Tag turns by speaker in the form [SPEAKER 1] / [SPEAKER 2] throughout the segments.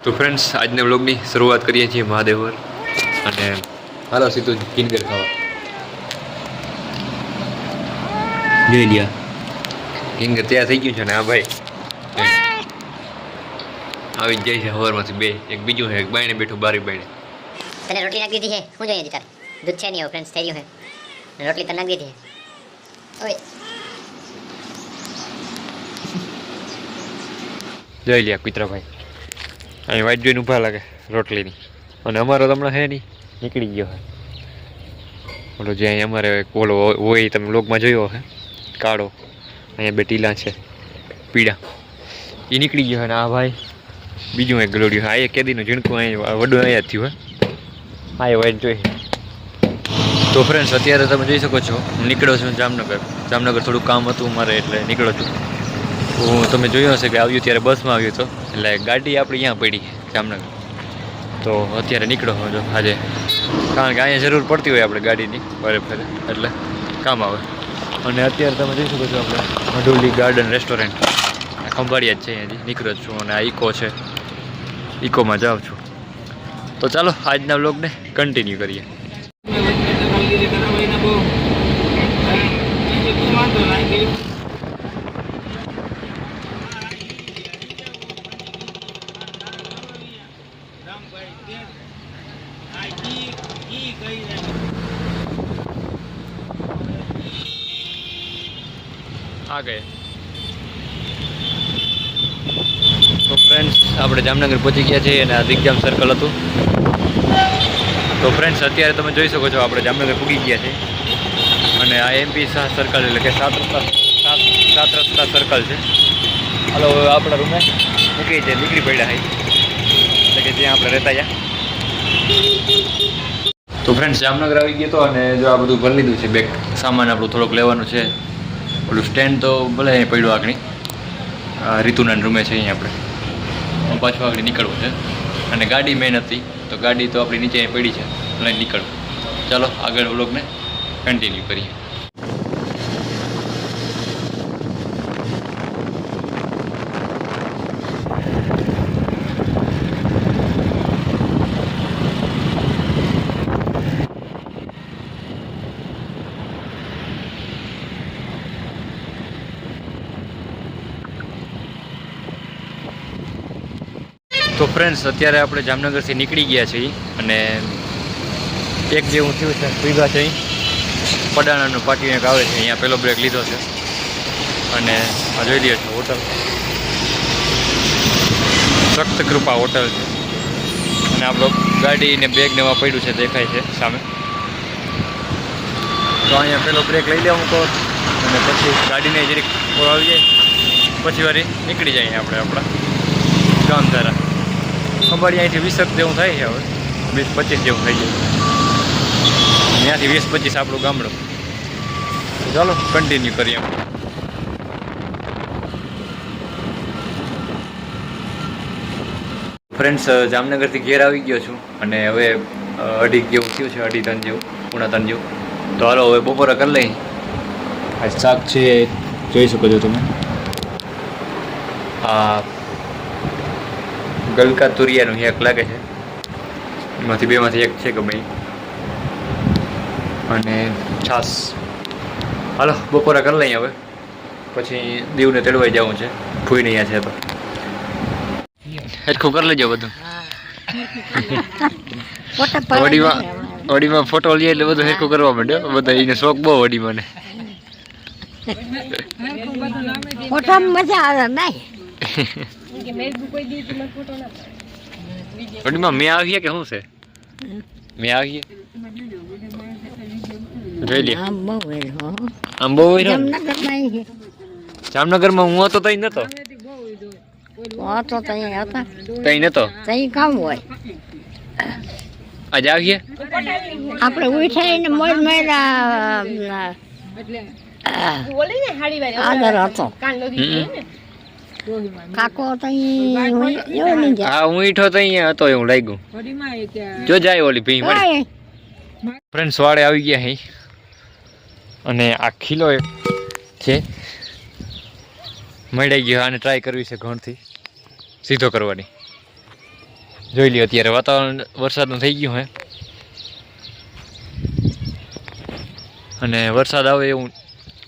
[SPEAKER 1] તો ફ્રેન્ડ્સ આજના વ્લોગની શરૂઆત કરીએ છીએ મહાદેવર અને હાલો સીધું કિનગર ખાવા. જોઈ લ્યા. કિનગર તૈયાર થઈ ગયું છે ને આ ભાઈ. આવી જાય છે હવારમાંથી બે એક બીજું છે એક બાયણે બેઠું બારી બાયણે.
[SPEAKER 2] તને રોટલી નાખી દીધી છે? શું જોઈએ તારે. દૂધ છે નહીં હવે ફ્રેન્ડ્સ થઈ ગયું છે. રોટલી તને નાખી દીધી છે. ઓય.
[SPEAKER 1] જોઈ લ્યા કુતરાભાઈ અહીં વાઈટ જોઈને ઊભા લાગે રોટલીની. અને અમારો તો હમણાં હે નહીં, નીકળી ગયો હે. ઓલો જે અહીં અમારે ઓલો હોય તમે લોકમાં જોયો હે? કાળો. અહીંયા બે ટીલા છે, પીળા. એ નીકળી ગયો હોય ને, આ ભાઈ. બીજું એક ગલોડ્યું આ એક કેદીનું ઝીણકું અહીંયા વડું અહીંયા થયું હે. હા એ વાઈટ જોઈ. તો ફ્રેન્ડ્સ અત્યારે તમે જોઈ શકો છો, હું નીકળ્યો છું જામનગર. જામનગર થોડું કામ હતું મારે એટલે નીકળ્યો છું. હું તમે જોયો હશે કે આવ્યું ત્યારે બસમાં આવ્યું હતો. એટલે ગાડી આપણી અહીંયા પડી? જામનગર. તો અત્યારે નીકળો જો આજે. કારણ કે અહીંયા જરૂર પડતી હોય આપણે ગાડીની, ફરે ફરે. એટલે કામ આવે. અને અત્યારે તમે જોઈ શકો છો આપણે મઢુલી ગાર્ડન રેસ્ટોરન્ટ. ખંભાળિયા જ છે અહીંયાથી. નીકળ્યો છું અને આ ઇકો છે. ઇકોમાં જાઉં છું. તો ચાલો આજના બ્લોગને કન્ટિન્યુ કરીએ. આ ગયે. તો ફ્રેન્ડ્સ આપણે જામનગર પહોંચી ગયા છીએ અને આ દિગ્જામ સર્કલ હતું. તો ફ્રેન્ડ્સ અત્યારે તમે જોઈ શકો છો આપણે જામનગર પૂગી ગયા છે અને આ એમપી શાહ સર્કલ એટલે કે સાત રસ્તા, સાત સાત રસ્તા સર્કલ છે. હાલો, હવે આપણા રૂમે નીકળી છે નીકળી પડ્યા હાઈ. એટલે કે જ્યાં આપણે રહેતા જ્યાં તો ફ્રેન્ડ્સ જામનગર આવી ગયો તો અને જો આ બધું ભરી લીધું છે બેગ સામાન આપણું થોડોક લેવાનું છે. ઓલું સ્ટેન્ડ તો ભલે અહીં પડ્યું આગળ. રીતુના રૂમે છે અહીં આપણે. પાછું આગળ નીકળવું છે. અને ગાડી મેન હતી, તો ગાડી તો આપણી નીચે અહીંયા પડી છે. લઈને નીકળવું ચાલો આગળ વ્લોગને કન્ટિન્યુ કરીએ. તો ફ્રેન્ડ્સ અત્યારે આપણે જામનગરથી નીકળી ગયા છીએ અને એક જેવું થયું છે પીધા છે પડાણાનું પાટીને એક આવે છે, અહીંયા પહેલો બ્રેક લીધો છે. અને આ જોઈ લ્યો છો હોટલ સખ્ત કૃપા હોટલ છે. અને આપણો ગાડીને બેગ નેવા પડ્યું છે, દેખાય છે સામે. તો અહીંયા પેલો બ્રેક લઈ લેવું તો, અને પછી ગાડીને જરીક આવી જાય. પછી વારી નીકળી જાય આપણે, આપણા ગામ દ્વારા. ખંભાળી અહીંથી વીસક જેવું થાય છે હવે. વીસ પચીસ જેવું થઈ જાય ત્યાંથી વીસ પચીસ આપણું ગામડું. ચાલો કન્ટિન્યુ કરીએ ફ્રેન્ડ્સ જામનગરથી ઘેર આવી ગયો છું અને હવે અઢી જેવું થયું છે અઢી ત્રણ જેવું પૂણા ત્રણ જેવું. તો હાલો હવે બપોરે કરી લઈ આ શાક છે જોઈ શકો છો તમે. આ ગલકા તુરિયાનું એક લાગે છે. એમાંથી બેમાંથી એક છે કે ભાઈ. અને છાસ. હાલો બપોરા કરી લઈએ હવે. પછી દીવને તેડવાઈ જવું છે. ફૂઈ નહીં છે તો. હેરખું કરી લેજો બધું. વડીમાં વડીમાં ફોટો લઈએ એટલે બધું હેરખું કરવા માંડ્યો બધા એને શોખ બહુ વડીમાં ને
[SPEAKER 3] ફોટામાં મજા આવે નહીં?
[SPEAKER 1] વડીમાં મેં આવીએ કે શું છે મેં આવીએ જોઈ લે
[SPEAKER 3] આમ બહુ વેલ હો
[SPEAKER 1] આમ બહુ હોય ને
[SPEAKER 3] જામનગરમાં ઈ
[SPEAKER 1] જામનગરમાં હું હતો તઈ નતો
[SPEAKER 3] હો તો તઈ હતા
[SPEAKER 1] તઈ નતો
[SPEAKER 3] તઈ કામ હોય
[SPEAKER 1] આજે આવીએ
[SPEAKER 3] આપણે ઉઠાઈને મોજ મેળા આદર હતો
[SPEAKER 1] હમ.
[SPEAKER 3] કાકો એવો
[SPEAKER 1] હા હું ઈઠો તો અહીંયા હતો એવું લાગ્યું. જો જાય ઓલી ભી મળી ફ્રેન્ડ્સ વાડે આવી ગયા હે અને આ ખીલો એક છે. મળી ગયો આને ટ્રાય કરવી છે ઘણથી. સીધો કરવાની. જોઈ લ્યો અત્યારે વાતાવરણ વરસાદનું થઈ ગયું હે. અને વરસાદ આવે એવું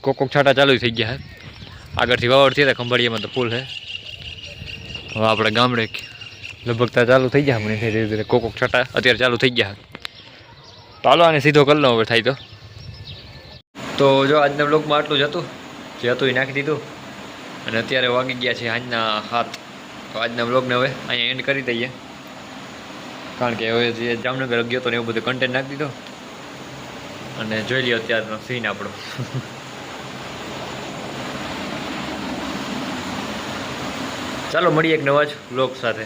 [SPEAKER 1] કોક કોક છાંટા ચાલુ થઈ ગયા હે. આગળથી વાવડ થયા હતા ખંભાળિયામાં તો પુલ હે. હવે આપણે ગામડે લગભગ ચાલુ થઈ ગયા હમણાં ધીરે ધીરે કોકોક છટા. અત્યારે ચાલુ થઈ ગયા. ચાલો આને સીધો કરી હવે થાય તો. તો જો આજના બ્લોગમાં આટલું જ હતું. જે હતું એ નાખી દીધું. અને અત્યારે વાગી ગયા છે આજના હાથ તો આજના બ્લોગને હવે અહીંયા એન્ડ કરી દઈએ. કારણ કે હવે જે જામનગર ગયો હતો ને એવું બધું કન્ટેન્ટ નાખી દીધો. અને જોઈ લ્યો અત્યારનો સીન આપણો. ચાલો મળીએ એક નવા જ બ્લોગ સાથે.